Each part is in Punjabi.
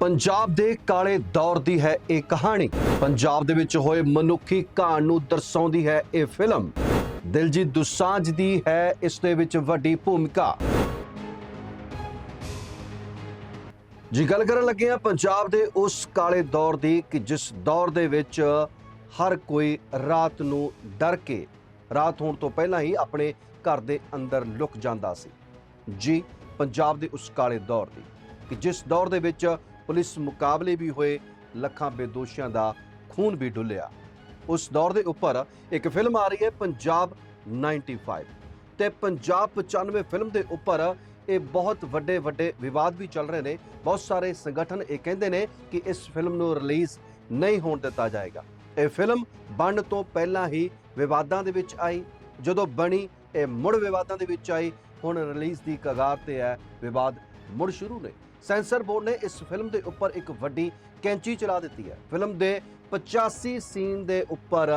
ਪੰਜਾਬ ਦੇ ਕਾਲੇ ਦੌਰ ਦੀ ਹੈ ਇਹ ਕਹਾਣੀ। ਪੰਜਾਬ ਦੇ ਵਿੱਚ ਹੋਏ ਮਨੁੱਖੀ ਕਾਂਡ ਨੂੰ ਦਰਸਾਉਂਦੀ ਹੈ ਇਹ ਫਿਲਮ। ਦਿਲਜੀਤ ਦੁਸਾਂਝ ਦੀ ਹੈ ਇਸ ਦੇ ਵਿੱਚ ਵੱਡੀ ਭੂਮਿਕਾ। ਜੀ ਗੱਲ ਕਰਨ ਲੱਗੇ ਆ ਪੰਜਾਬ ਦੇ ਉਸ ਕਾਲੇ ਦੌਰ ਦੀ ਕਿ ਜਿਸ ਦੌਰ ਦੇ ਵਿੱਚ ਹਰ ਕੋਈ ਰਾਤ ਨੂੰ ਡਰ ਕੇ ਰਾਤ ਹੋਣ ਤੋਂ ਪਹਿਲਾਂ ਹੀ ਆਪਣੇ ਘਰ ਦੇ ਅੰਦਰ ਲੁਕ ਜਾਂਦਾ ਸੀ। ਜੀ, ਪੰਜਾਬ ਦੇ ਉਸ ਕਾਲੇ ਦੌਰ ਦੀ ਕਿ ਜਿਸ ਦੌਰ ਦੇ ਵਿੱਚ ਪੁਲਿਸ ਮੁਕਾਬਲੇ ਵੀ ਹੋਏ, ਲੱਖਾਂ ਬੇਦੋਸ਼ੀਆਂ ਦਾ ਖੂਨ ਵੀ ਡੁੱਲਿਆ। ਉਸ ਦੌਰ ਦੇ ਉੱਪਰ ਇੱਕ ਫਿਲਮ ਆ ਰਹੀ ਹੈ, ਪੰਜਾਬ 95 ਤੇ ਪੰਜਾਬ 95 ਫਿਲਮ ਦੇ ਉੱਪਰ ਇਹ ਬਹੁਤ ਵੱਡੇ ਵੱਡੇ ਵਿਵਾਦ ਵੀ ਚੱਲ ਰਹੇ ਨੇ। ਬਹੁਤ ਸਾਰੇ ਸੰਗਠਨ ਇਹ ਕਹਿੰਦੇ ਨੇ ਕਿ ਇਸ ਫਿਲਮ ਨੂੰ ਰਿਲੀਜ਼ ਨਹੀਂ ਹੋਣ ਦਿੱਤਾ ਜਾਏਗਾ। ਇਹ ਫਿਲਮ ਬਣਨ ਤੋਂ ਪਹਿਲਾਂ ਹੀ ਵਿਵਾਦਾਂ ਦੇ ਵਿੱਚ ਆਈ। ਜਦੋਂ ਬਣੀ, ਇਹ ਮੁੜ ਵਿਵਾਦਾਂ ਦੇ ਵਿੱਚ ਆਈ। ਹੁਣ ਰਿਲੀਜ਼ ਦੀ ਕਗਾਰ ਤੇ ਹੈ, ਵਿਵਾਦ ਮੁੜ ਸ਼ੁਰੂ ਨੇ। ਸੈਂਸਰ ਬੋਰਡ ਨੇ ਇਸ ਫਿਲਮ ਦੇ ਉੱਪਰ ਇੱਕ ਵੱਡੀ ਕੈਂਚੀ ਚਲਾ ਦਿੱਤੀ ਹੈ। ਫਿਲਮ ਦੇ 85 ਸੀਨ ਦੇ ਉੱਪਰ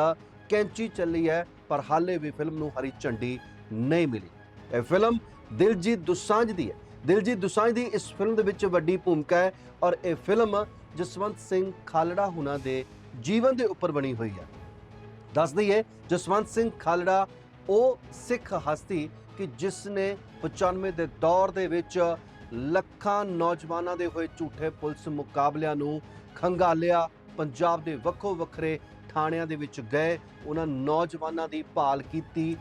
ਕੈਂਚੀ ਚੱਲੀ ਹੈ, ਪਰ ਹਾਲੇ ਵੀ ਫਿਲਮ ਨੂੰ ਹਰੀ ਝੰਡੀ ਨਹੀਂ ਮਿਲੀ। ਇਹ ਫਿਲਮ ਦਿਲਜੀਤ ਦੁਸਾਂਝ ਦੀ ਹੈ। ਦਿਲਜੀਤ ਦੁਸਾਂਝ ਦੀ ਇਸ ਫਿਲਮ ਦੇ ਵਿੱਚ ਵੱਡੀ ਭੂਮਿਕਾ ਹੈ ਔਰ ਇਹ ਫਿਲਮ ਜਸਵੰਤ ਸਿੰਘ ਖਾਲੜਾ ਹੁਣਾਂ ਦੇ ਜੀਵਨ ਦੇ ਉੱਪਰ ਬਣੀ ਹੋਈ ਹੈ। ਦੱਸ ਦਈਏ, ਜਸਵੰਤ ਸਿੰਘ ਖਾਲੜਾ ਉਹ ਸਿੱਖ ਹਸਤੀ ਕਿ ਜਿਸ ਨੇ 95 ਦੇ ਦੌਰ ਦੇ ਵਿੱਚ ਲੱਖਾਂ ਨੌਜਵਾਨਾਂ ਦੇ ਹੋਏ ਝੂਠੇ ਪੁਲਿਸ ਮੁਕਾਬਲਿਆਂ ਨੂੰ ਖੰਗਾਲਿਆ। ਪੰਜਾਬ ਦੇ ਵੱਖੋ ਵੱਖਰੇ ਥਾਣਿਆਂ ਦੇ ਵਿੱਚ ਗਏ। ਉਹਨਾਂ ਨੌਜਵਾਨਾਂ ਦੀ ਭਾਲ ਕੀਤੀ।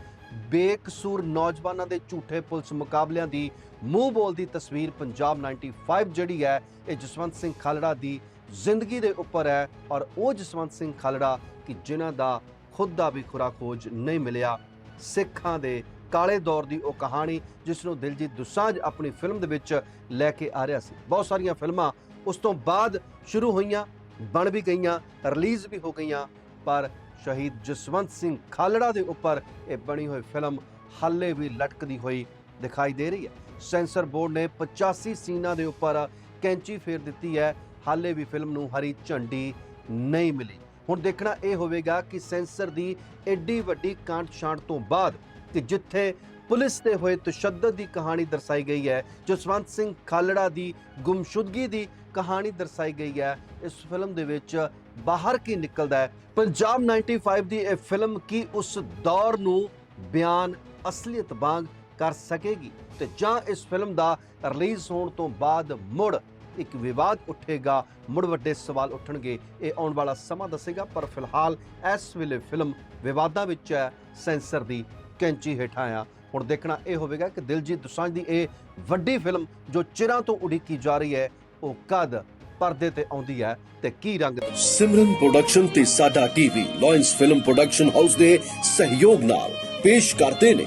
ਬੇਕਸੂਰ ਨੌਜਵਾਨਾਂ ਦੇ ਝੂਠੇ ਪੁਲਿਸ ਮੁਕਾਬਲਿਆਂ ਦੀ ਮੂੰਹ ਬੋਲਦੀ ਤਸਵੀਰ ਪੰਜਾਬ 95 ਜਿਹੜੀ ਹੈ, ਇਹ ਜਸਵੰਤ ਸਿੰਘ ਖਾਲੜਾ ਦੀ ਜ਼ਿੰਦਗੀ ਦੇ ਉੱਪਰ ਹੈ ਔਰ ਉਹ ਜਸਵੰਤ ਸਿੰਘ ਖਾਲੜਾ ਕਿ ਜਿਨ੍ਹਾਂ ਦਾ ਖੁਦ ਦਾ ਵੀ ਖੁਰਾ ਖੋਜ ਨਹੀਂ ਮਿਲਿਆ, ਸਿੱਖਾਂ ਦੇ ਕਾਲੇ ਦੌਰ ਦੀ ਉਹ ਕਹਾਣੀ ਜਿਸ ਨੂੰ ਦਿਲਜੀਤ ਦੁਸਾਂਝ ਆਪਣੀ ਫਿਲਮ ਦੇ ਵਿੱਚ ਲੈ ਕੇ ਆ ਰਿਹਾ ਸੀ। ਬਹੁਤ ਸਾਰੀਆਂ ਫਿਲਮਾਂ ਉਸ ਤੋਂ ਬਾਅਦ ਸ਼ੁਰੂ ਹੋਈਆਂ, ਬਣ ਵੀ ਗਈਆਂ, ਰਿਲੀਜ਼ ਵੀ ਹੋ ਗਈਆਂ, ਪਰ ਸ਼ਹੀਦ ਜਸਵੰਤ ਸਿੰਘ ਖਾਲੜਾ ਦੇ ਉੱਪਰ ਇਹ ਬਣੀ ਹੋਈ ਫਿਲਮ ਹਾਲੇ ਵੀ ਲਟਕਦੀ ਹੋਈ ਦਿਖਾਈ ਦੇ ਰਹੀ ਹੈ। ਸੈਂਸਰ ਬੋਰਡ ਨੇ 85 ਸੀਨਾਂ ਦੇ ਉੱਪਰ ਕੈਂਚੀ ਫੇਰ ਦਿੱਤੀ ਹੈ। ਹਾਲੇ ਵੀ ਫਿਲਮ ਨੂੰ ਹਰੀ ਝੰਡੀ ਨਹੀਂ ਮਿਲੀ। ਹੁਣ ਦੇਖਣਾ ਇਹ ਹੋਵੇਗਾ ਕਿ ਸੈਂਸਰ ਦੀ ਐਡੀ ਵੱਡੀ ਕਾਂਟ ਛਾਂਟ ਤੋਂ ਬਾਅਦ ਕਿ ਜਿੱਥੇ ਪੁਲਿਸ ਤੇ ਹੋਏ ਤਸ਼ੱਦਦ ਦੀ ਕਹਾਣੀ ਦਰਸਾਈ ਗਈ ਹੈ, ਜਸਵੰਤ ਸਿੰਘ ਖਾਲੜਾ ਦੀ ਗੁੰਮਸ਼ੁਦਗੀ ਦੀ ਕਹਾਣੀ ਦਰਸਾਈ ਗਈ ਹੈ, ਇਸ ਫਿਲਮ ਦੇ ਵਿੱਚ ਬਾਹਰ ਕੀ ਨਿਕਲਦਾ ਹੈ? ਪੰਜਾਬ 95 ਦੀ ਇਹ ਫਿਲਮ ਕੀ ਉਸ ਦੌਰ ਨੂੰ ਬਿਆਨ ਅਸਲੀਅਤ ਵਾਂਗ ਕਰ ਸਕੇਗੀ? ਤੇ ਜਾਂ ਇਸ ਫਿਲਮ ਦਾ ਰਿਲੀਜ਼ ਹੋਣ ਤੋਂ ਬਾਅਦ ਮੁੜ ਇੱਕ ਵਿਵਾਦ ਉੱਠੇਗਾ? ਮੁੜ ਵੱਡੇ ਸਵਾਲ ਉੱਠਣਗੇ। ਇਹ ਆਉਣ ਵਾਲਾ ਸਮਾਂ ਦੱਸੇਗਾ, ਪਰ ਫਿਲਹਾਲ ਇਸ ਵੇਲੇ ਫਿਲਮ ਵਿਵਾਦਾਂ ਵਿੱਚ ਹੈ, ਸੈਂਸਰ ਦੀ ਕੈਂਚੀ ਹੇਠਾਂ ਆ। ਹੁਣ ਦੇਖਣਾ ਇਹ ਹੋਵੇਗਾ ਕਿ ਦਿਲਜੀਤ ਦੁਸਾਂਝ ਦੀ ਇਹ ਵੱਡੀ ਫਿਲਮ ਜੋ ਚਿਰਾਂ ਤੋਂ ਉਡੀਕੀ ਜਾ ਰਹੀ ਹੈ, ਉਹ ਕਦ ਪਰਦੇ ਤੇ ਆਉਂਦੀ ਹੈ ਤੇ ਕੀ ਰੰਗ ਸਿਮਰਨ ਪ੍ਰੋਡਕਸ਼ਨ ਤੇ ਸਾਡਾ TV lions film production house ਦੇ ਸਹਿਯੋਗ ਨਾਲ ਪੇਸ਼ ਕਰਦੇ ਨੇ